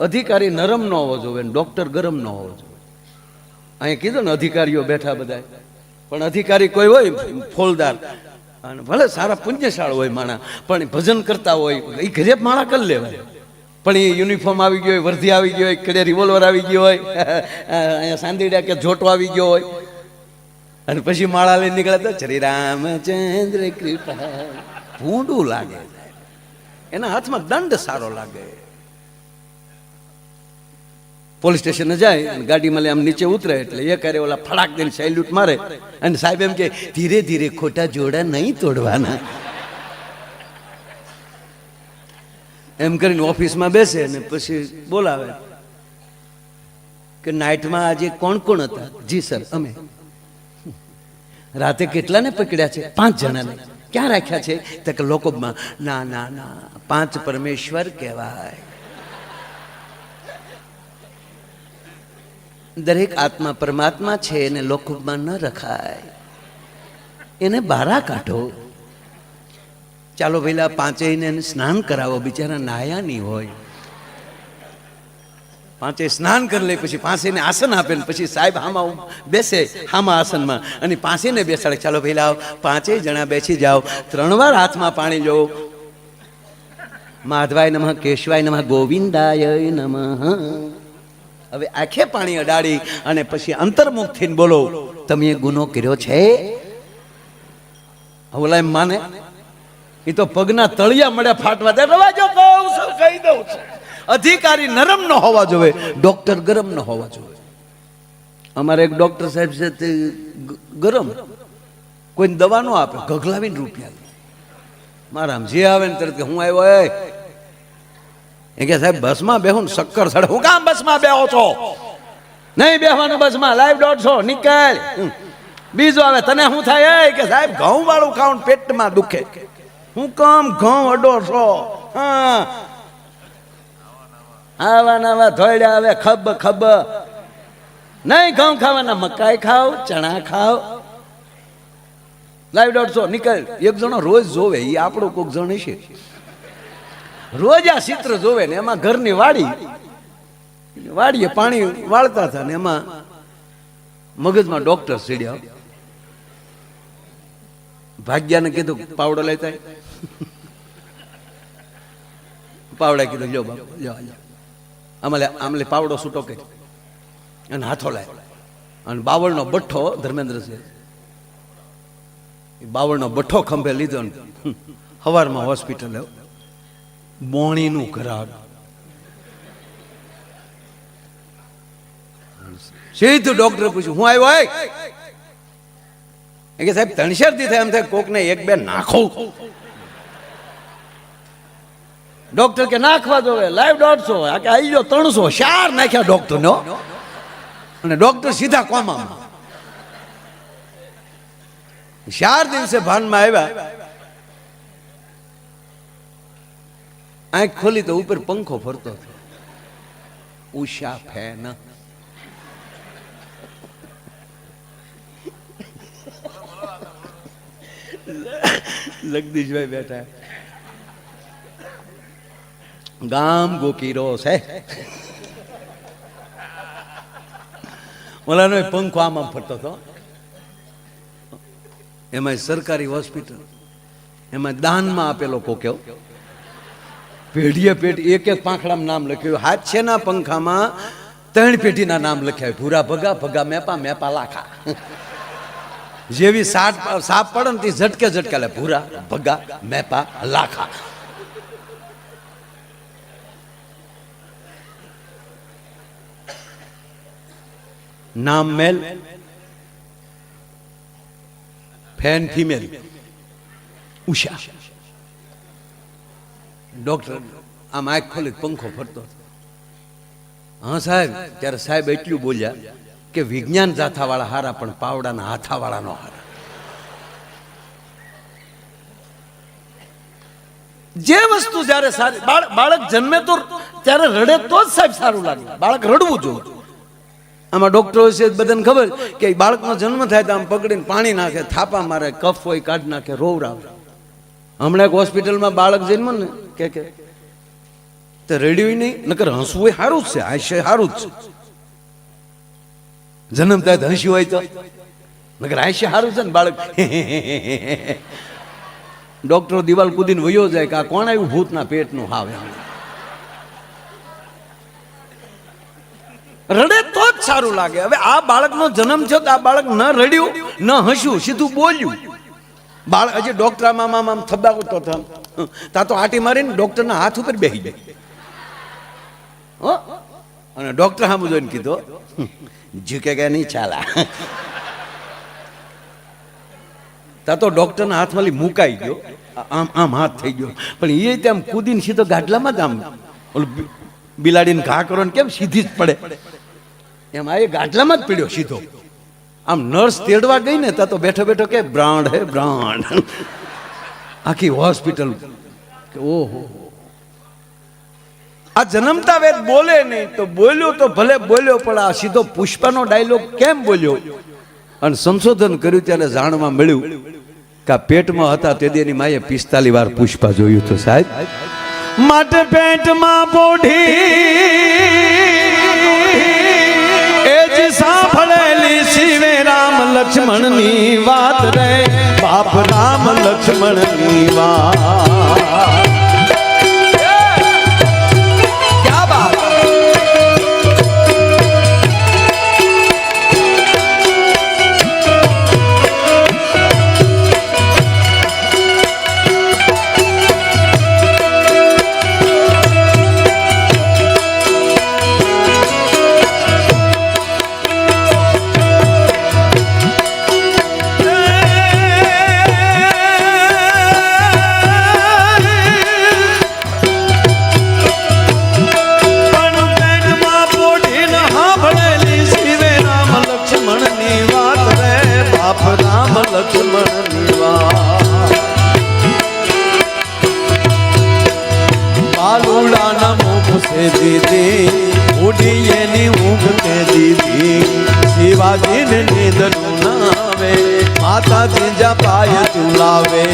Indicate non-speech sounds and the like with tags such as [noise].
અધિકારી નરમ ન હોવો જોઈએ ડૉક્ટર ગરમ ન હોવો જોઈએ. અહીંયા કીધું ને અધિકારીઓ બેઠા બધા પણ અધિકારી કોઈ હોય ફોલદાર. અને ભલે સારા પુણ્યશાળ હોય માણા, પણ ભજન કરતા હોય, એ ઘરે માણા કરી લેવાય. પણ એ યુનિફોર્મ આવી ગયો હોય, વર્ધી આવી ગયો હોય, કડે રિવોલ્વર આવી ગયો હોય [laughs] અહીંયા સાંદીડા કે જોટો આવી ગયો હોય. અને પછી માળા લઈને નીકળે તો શ્રી રામચંદ્ર કૃપા, ભૂંડું લાગે. એના હાથમાં દંડ સારો લાગે. પોલીસ સ્ટેશન જાય અને ગાડીમાં લઈ આમ નીચે ઉતરે એટલે એ કરે ઓલા ફડાક દઈને સેલ્યુટ મારે. અને સાહેબ એમ કે, ધીરે ધીરે ખોટા જોડા નહીં તોડવાના. એમ કરીને ઓફિસમાં બેસે અને પછી બોલાવે કે, નાઇટમાં આજે કોણ કોણ હતા? જી, સર, અમે. રાતે કેટલાને પકડ્યા છે? પાંચ જણાને. ક્યાં રાખ્યા છે? તો કે લોકોમાં ના ના ના, પાંચ પરમેશ્વર કહેવાય. દરેક આત્મા પરમાત્મા છે એને લોકમાં ન રખાય. એને બારા કાઢો. ચાલો પેલા પાંચેયને સ્નાન કરાવો, બિચારા નાયા નહીં હોય. પાંચે સ્નાન કરી લે, પછી પાંચેને આસન આપે ને પછી સાહેબ હામાં બેસે, હામાં આસનમાં. અને પાંચેને બેસાડે. ચાલો લાવ પાંચેય જણા બેસી જાઓ. ત્રણ વાર હાથમાં પાણી જો માધવાય નમઃ, કેશવાય નમઃ, ગોવિંદાય નમઃ. હવે આંખે પાણી અડાડી અને પછી અંતર્મુખ થઈને બોલો, તમે ગુનો કર્યો છે? ઓલા એમ માને એ તો પગના તળિયા મળ્યા ફાટવા દે. રવાજો કહું છું, કહી દઉં છું. અધિકારી નરમ ન હોવા જોઈએ ડોક્ટર ગરમ ન હોવા જોઈએ અમારે એક ડોક્ટર સાહેબ છે તે ગરમ. કોઈને દવા ન આપે, ગગલાવીને રૂપિયા મારા આમ જે આવે ને તરત કે હું આવ્યો, એ કે સાહેબ, બસમાં બેહું ને શક્કર સડે. હું કામ બસમાં બેહો છો? નહીં બેહવાનું બસમાં, લાઈવ દોઢસો નીકળ. બીજો આવે, તને શું થાય? એ કે સાહેબ ઘઉં વાળું ખાવું પેટમાં દુખે. હું કામ ઘઉં અડો છો હા. આવા નવા ધોળ્યા આવે, ખબ ખબ. નહીં ઘઉં ખાવાના મકાઈ ખાવ, ચણા ખાવ. લાઈવ દોઢસો નીકળ એક જણો રોજ જોવે એ આપણું કોક જણ છે રોજ આ ચિત્ર જોવે ને એમાં ઘરની વાડી. વાડીએ પાણી વાળતા હતા ને એમાં મગજમાં ડોક્ટર સીડ્યા ભાગ્યાને કીધું, પાવડો લેતા. પાવડા કીધું જો બાપ જો આમલે આમલે પાવડો છૂટો કે અને હાથો લાય અને બાવળનો બઠ્ઠો, ધર્મેન્દ્ર છે. બાવળનો બઠ્ઠો ખંભે લીધો ને હવારમાં હોસ્પિટલ બોણીનું ઘરાક. સીધું ડોક્ટર પૂછ્યું, હું આવ્યો હોય કે, સાહેબ ત્રણશેર દી થાય એમ થાય, કોકને એક બે નાખો. ડોક્ટર કે, નાખવા દો લાઈવ દોઢસો, આ કે આવી ગયો ત્રણસો, ચાર નાખ્યા ડોક્ટર નો. અને ડોક્ટર સીધા કોમામાં. ચાર દિવસે ભાનમાં આવ્યા. આંખ ખોલી તો ઉપર પંખો ફરતો હતો. ઉષા ફેન. જગદીશભાઈ બેઠા. ગામ ગોકીરો છે. ઓલાનો પંખો આમ આમ ફરતો હતો. એમાં સરકારી હોસ્પિટલ એમાં દાનમાં આપેલો કોક્યો પેઢીએ પેઢી, એક એક પાંખડામાં નામ લખ્યું. હાથ છે ના પંખામાં, ત્રણ પેઢીના નામ લખ્યા. ભૂરા ભગા ભગા મેપા મેપા લાખા. જેવી સાત, સાપ પડે ને તે ઝટકે ઝટકે લે, ભૂરા, ભગા, મેપા, લાખા. નામ મેલ, ફેન ફિમેલ, ઉષા. ડોક્ટર આમ આંખ ખોલી પંખો ફરતો હા સાહેબ ત્યારે સાહેબ એટલું બોલ્યા કે વિજ્ઞાન જાથાવાળા હારા પણ પાવડાના હાથાવાળા નો હારા. જે વસ્તુ જ્યારે સારી બાળ- બાળક જન્મે તો ત્યારે રડે તો જ સાહેબ સારું લાગે. બાળક રડવું જોઈએ. આમાં ડોક્ટરો છે બધાને ખબર કે બાળકનો જન્મ થાય તો આમ પકડીને પાણી નાખે થાપા મારે કફ હોય કાઢ નાખે રોવરાવ. હમણાં એક હોસ્પિટલમાં બાળક જન્મ ને કે કે, તે રેડ્યું નહીં, નકર હસવું એ સારું જ છે હાસ્ય સારું જ છે. જન્મ થાય હસ્યું હોય તો? નકર હાસ્ય સારું છે ને બાળક? [laughs] ડોક્ટરો દિવાલ કૂદીને વયો જાય કે આ કોણ આવ્યું ભૂતના પેટનું? હાવે રડે તો જ સારું લાગે. હવે આ બાળકનો જન્મ થયો તો આ બાળક ન રડ્યું, ન હસ્યું, સીધું બોલ્યું. બાળક હજી ડોક્ટર મામા આમ આમ થબાકો તો. થમ તા આટી મારીને ડોક્ટરના હાથ ઉપર બેસી જાય અને ડોક્ટર સામે જોઈને કીધો ઝીકે કે નહીં ચાલા. ત્યાં તો ડોક્ટરના હાથમાંથી મુકાઈ ગયો. આમ આમ હાથ થઈ ગયો. પણ એ તેમ કૂદીને સીધો ગાડલામાં જ આમ, ઓલું બિલાડીને ઘા કરો ને કેમ સીધી જ પડે. એમ આ એ ગાડલામાં જ પીડ્યો સીધો. આમ નર્સ તેડવા ગઈ ને તા તો બેઠો બેઠો કે બ્રાન્ડ હે બ્રાન્ડ આખી હોસ્પિટલ. કે ઓહો. આ જન્મતા વેદ બોલે નહીં તો બોલ્યો તો ભલે બોલ્યો, પણ આ સીધો પુષ્પાનો ડાયલોગ કેમ બોલ્યો? અને સંશોધન કર્યું ત્યારે જાણવા મળ્યું કે પેટમાં હતા તે દેની માએ પિસ્તાલી વાર પુષ્પા જોયું તો સાહેબ. માટે પેટમાં પોઢી. એ જ સાંભળેલી શિવે રામ લક્ષ્મણની વાત રે બાપ રામ લક્ષ્મણની વાત. જીજા પાય ચુલાવે.